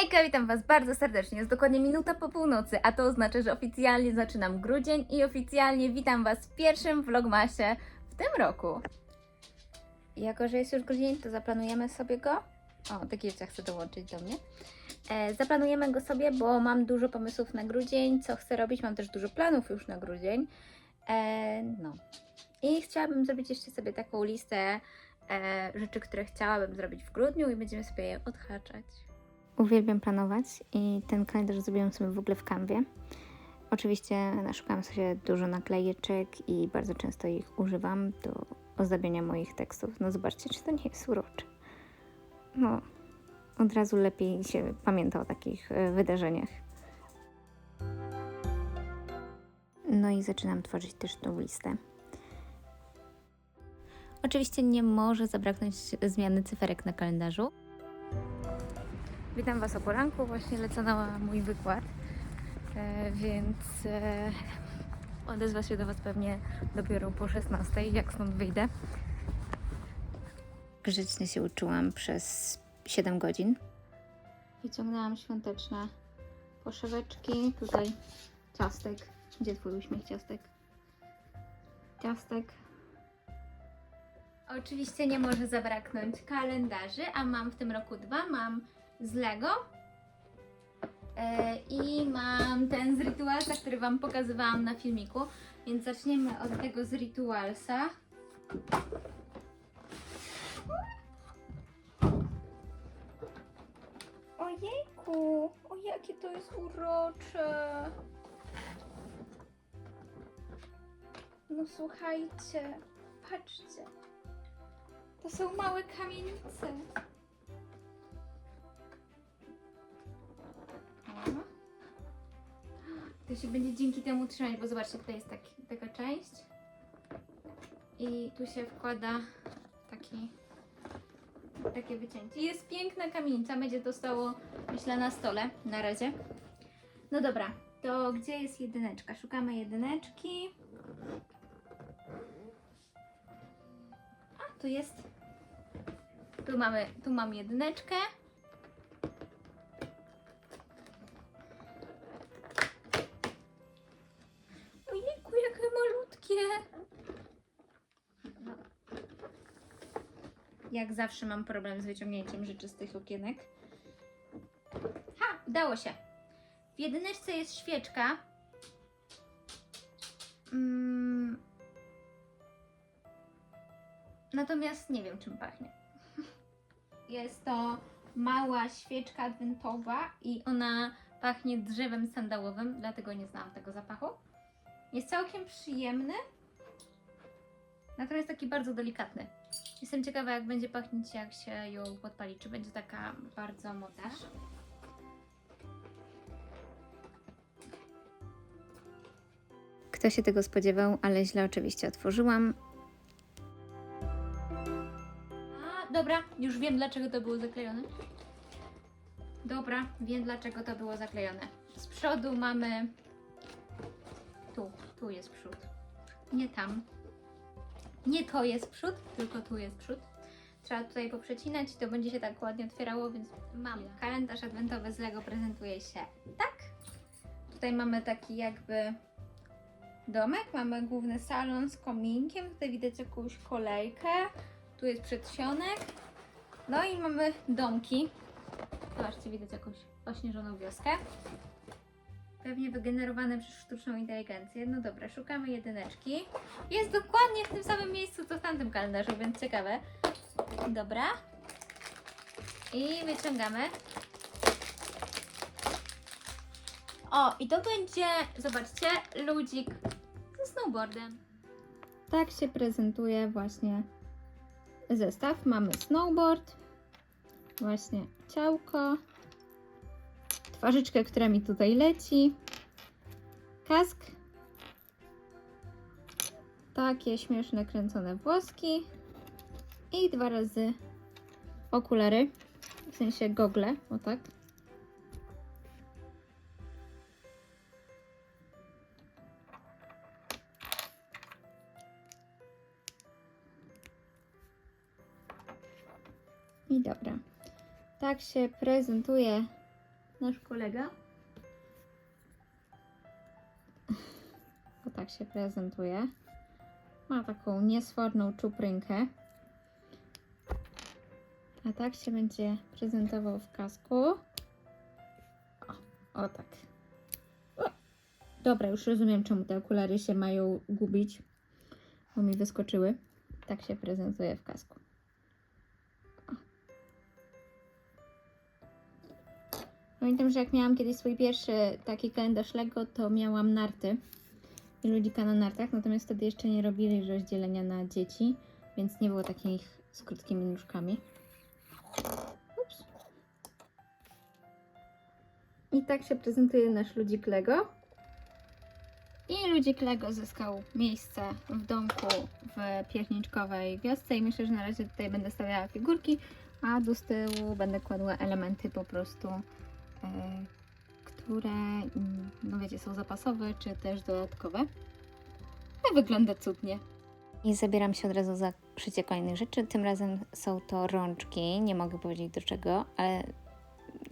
Hejka, witam Was bardzo serdecznie. Jest dokładnie minuta po północy, a to oznacza, że oficjalnie zaczynam grudzień i oficjalnie witam Was w pierwszym vlogmasie w tym roku. Jako, że jest już grudzień, to zaplanujemy sobie go. O, taki jeszcze chcę dołączyć do mnie. E, zaplanujemy go sobie, bo mam dużo pomysłów na grudzień, co chcę robić. Mam też dużo planów już na grudzień. E, no. I chciałabym zrobić jeszcze sobie taką listę e, rzeczy, które chciałabym zrobić w grudniu i będziemy sobie je odhaczać. Uwielbiam planować i ten kalendarz zrobiłam sobie w ogóle w kanwie. Oczywiście naszukałam sobie dużo naklejeczek i bardzo często ich używam do ozdabiania moich tekstów. No zobaczcie, czy to nie jest urocze. No, od razu lepiej się pamięta o takich e, wydarzeniach. No i zaczynam tworzyć też tą listę. Oczywiście nie może zabraknąć zmiany cyferek na kalendarzu. Witam Was o poranku, właśnie lecę na mój wykład, e, więc e, odezwa się do Was pewnie dopiero po 16, jak stąd wyjdę. Grzecznie się uczyłam przez 7 godzin. Wyciągnęłam świąteczne poszeweczki, tutaj ciastek. Gdzie Twój uśmiech, ciastek? Ciastek. Oczywiście nie może zabraknąć kalendarzy, a mam w tym roku dwa. Mam z Lego e, i mam ten z Ritualsa, który Wam pokazywałam na filmiku. Więc zaczniemy od tego z Ritualsa. Ojejku, o jakie to jest urocze. No słuchajcie, patrzcie. To są małe kamienice. To się będzie dzięki temu trzymać, bo zobaczcie, tutaj jest taki, taka część. I tu się wkłada taki, takie wycięcie. Jest piękna kamienica, będzie to stało, myślę, na stole na razie. No dobra, to gdzie jest jedyneczka? Szukamy jedyneczki. A, tu jest. Tu mamy, tu mam jedyneczkę. Jak zawsze mam problem z wyciągnięciem rzeczy z tych okienek. Ha, udało się. W jedyneczce jest świeczka. Mm. Natomiast nie wiem, czym pachnie. Jest to mała świeczka adwentowa i ona pachnie drzewem sandałowym, dlatego nie znałam tego zapachu. Jest całkiem przyjemny, natomiast taki bardzo delikatny. Jestem ciekawa, jak będzie pachnieć, jak się ją podpali. Czy będzie taka bardzo mocna? Kto się tego spodziewał, ale źle oczywiście otworzyłam. A, dobra, już wiem dlaczego to było zaklejone. Dobra, wiem dlaczego to było zaklejone. Z przodu mamy. Tu, tu jest przód. Nie tam. Nie to jest przód, tylko tu jest przód. Trzeba tutaj poprzecinać i to będzie się tak ładnie otwierało, więc mam kalendarz adwentowy z Lego prezentuje się tak. Tutaj mamy taki jakby domek, mamy główny salon z kominkiem, tutaj widać jakąś kolejkę, tu jest przedsionek, no i mamy domki. Zobaczcie, widać jakąś ośnieżoną wioskę. Pewnie wygenerowane przez sztuczną inteligencję. No dobra, szukamy jedyneczki. Jest dokładnie w tym samym miejscu, co w tamtym kalendarzu, więc ciekawe. Dobra. I wyciągamy. O, i to będzie, zobaczcie, ludzik ze snowboardem. Tak się prezentuje właśnie zestaw. Mamy snowboard, właśnie ciałko, twarzyczkę, która mi tutaj leci, kask, takie śmieszne kręcone włoski i dwa razy okulary, w sensie gogle, o tak. I dobra. Tak się prezentuje nasz kolega. O tak się prezentuje. Ma taką niesforną czuprynkę. A tak się będzie prezentował w kasku. O, o tak. O. Dobra, już rozumiem, czemu te okulary się mają gubić. Bo mi wyskoczyły. Tak się prezentuje w kasku. Pamiętam, że jak miałam kiedyś swój pierwszy taki kalendarz Lego, to miałam narty i ludzika na nartach, natomiast wtedy jeszcze nie robili rozdzielenia na dzieci, więc nie było takich z krótkimi nóżkami. Ups. I tak się prezentuje nasz ludzik Lego. I ludzik Lego zyskał miejsce w domku w pierniczkowej wiosce i myślę, że na razie tutaj będę stawiała figurki, a do tyłu będę kładła elementy po prostu, które, mm, no wiecie, są zapasowe czy też dodatkowe. No wygląda cudnie. I zabieram się od razu za szycie kolejnych rzeczy. Tym razem są to rączki. Nie mogę powiedzieć do czego, ale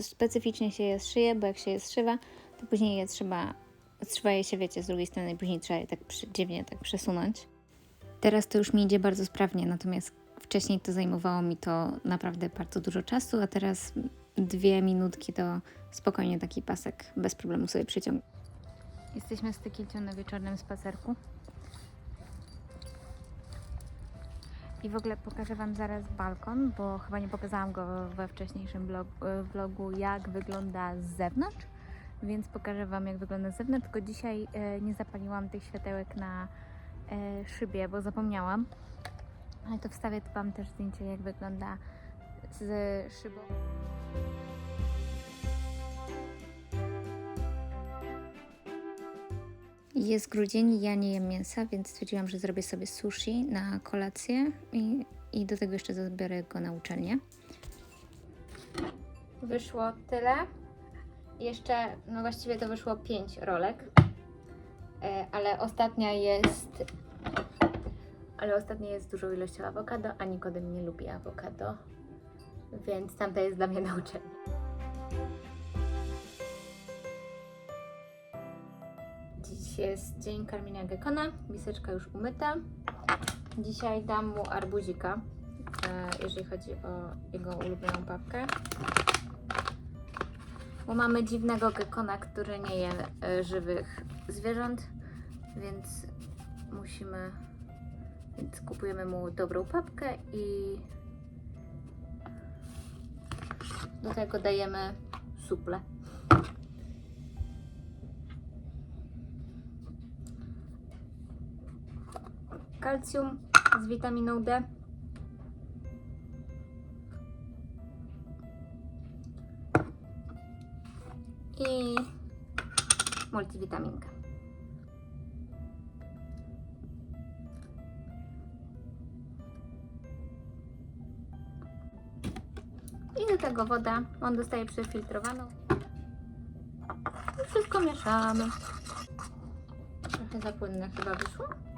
specyficznie się je szyje, bo jak się je zszywa, to później je trzeba, trzeba je się, wiecie, z drugiej strony i później trzeba je tak dziwnie tak przesunąć. Teraz to już mi idzie bardzo sprawnie, natomiast wcześniej to zajmowało mi to naprawdę bardzo dużo czasu, a teraz dwie minutki to spokojnie taki pasek bez problemu sobie przyciągnę. Jesteśmy z Tykilcią na wieczornym spacerku. I w ogóle pokażę Wam zaraz balkon, bo chyba nie pokazałam go we wcześniejszym vlogu, jak wygląda z zewnątrz. Więc pokażę Wam, jak wygląda z zewnątrz. Tylko dzisiaj e, nie zapaliłam tych światełek na e, szybie, bo zapomniałam. Ale to wstawię Wam też zdjęcie, jak wygląda z szybą. Jest grudzień, ja nie jem mięsa, więc stwierdziłam, że zrobię sobie sushi na kolację i, i do tego jeszcze zabiorę go na uczelnię. Wyszło tyle. Jeszcze, no właściwie to wyszło 5 rolek, e, ale ostatnia jest, ale ostatnia jest dużą ilością awokado, a Nikodem nie lubi awokado, więc tamta jest dla mnie na. Jest dzień karmienia gekona, miseczka już umyta. Dzisiaj dam mu arbuzika, e, jeżeli chodzi o jego ulubioną papkę. Bo mamy dziwnego gekona, który nie je e, żywych zwierząt, więc musimy, więc kupujemy mu dobrą papkę i do tego dajemy suple. Kalcium z witaminą D. I multivitaminkę. I do tego woda. On dostaje przefiltrowaną. I wszystko mieszamy. Trochę za płynne chyba wyszło.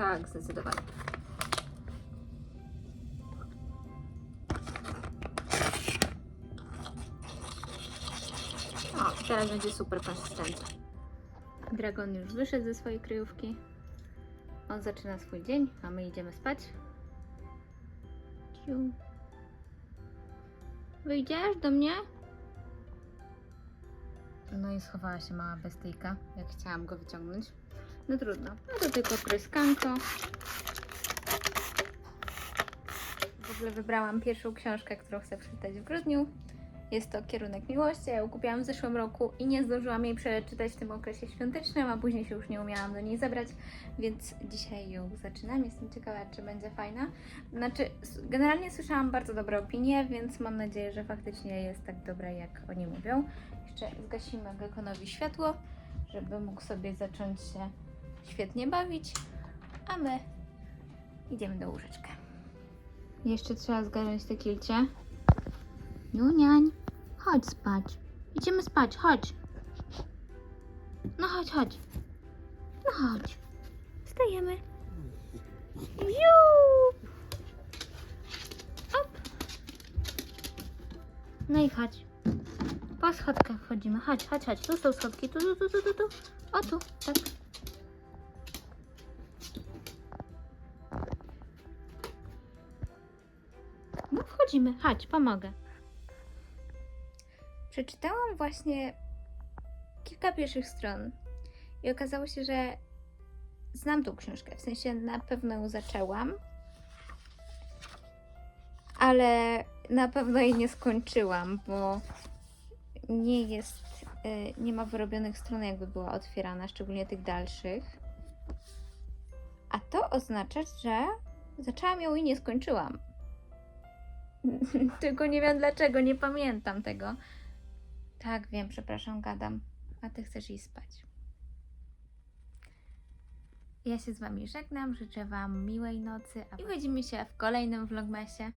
Tak, zdecydowanie. O, teraz będzie super konsystencja. Dragon już wyszedł ze swojej kryjówki. On zaczyna swój dzień, a my idziemy spać. Ciu. Wyjdziesz do mnie? No i schowała się mała bestyjka, jak chciałam go wyciągnąć. No trudno. No to tylko pryskanko. W ogóle wybrałam pierwszą książkę, którą chcę przeczytać w grudniu. Jest to Kierunek Miłości. Ja ją kupiłam w zeszłym roku i nie zdążyłam jej przeczytać w tym okresie świątecznym, a później się już nie umiałam do niej zabrać, więc dzisiaj ją zaczynam. Jestem ciekawa, czy będzie fajna. Znaczy, generalnie słyszałam bardzo dobre opinie, więc mam nadzieję, że faktycznie jest tak dobra, jak oni mówią. Jeszcze zgasimy Gekonowi światło, żeby mógł sobie zacząć się świetnie bawić, a my idziemy do łóżeczka. Jeszcze trzeba zgarnąć te kilcie. Juniań, chodź spać. Idziemy spać, chodź. No chodź, chodź. No chodź. Wstajemy. Ju! Op. No i chodź. Po schodkach wchodzimy. Chodź, chodź, chodź. Tu są schodki. Tu, tu, tu, tu, tu, tu. O tu, tak. Chodź, pomogę. Przeczytałam właśnie kilka pierwszych stron i okazało się, że znam tą książkę. W sensie na pewno ją zaczęłam, ale na pewno jej nie skończyłam, bo nie jest, y, nie ma wyrobionych stron, jakby była otwierana, szczególnie tych dalszych. A to oznacza, że zaczęłam ją i nie skończyłam. Tylko nie wiem dlaczego, nie pamiętam tego. Tak, wiem, przepraszam, gadam. A ty chcesz iść spać. Ja się z Wami żegnam, życzę Wam miłej nocy i widzimy się w kolejnym vlogmasie.